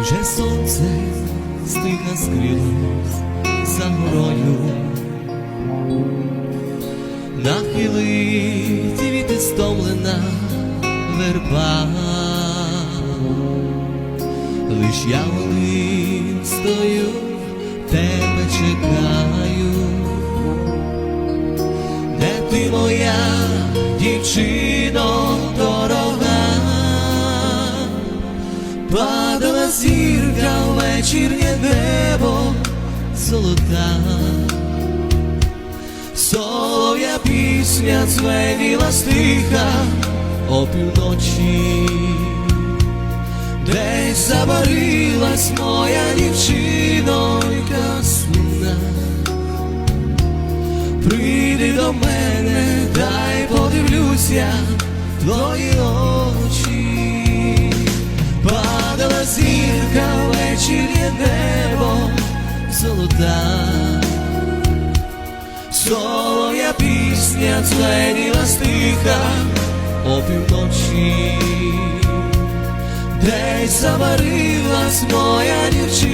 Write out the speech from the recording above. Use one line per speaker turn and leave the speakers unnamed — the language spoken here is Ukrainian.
Уже сонце стиха скрилось за горою, нахилить від стомлена верба, лиш я один стою, тебе чекаю, де ти моя дівчино падала зірка в вечірнє небо золота, солов'я пісня дзвеніла стиха опівночі, десь забарилась моя дівчинонька сумна. Прийди до мене, дай подивлюся твої очі, солов'я пісня дзвеніла стиха опівночі, десь заварилась моя дівчино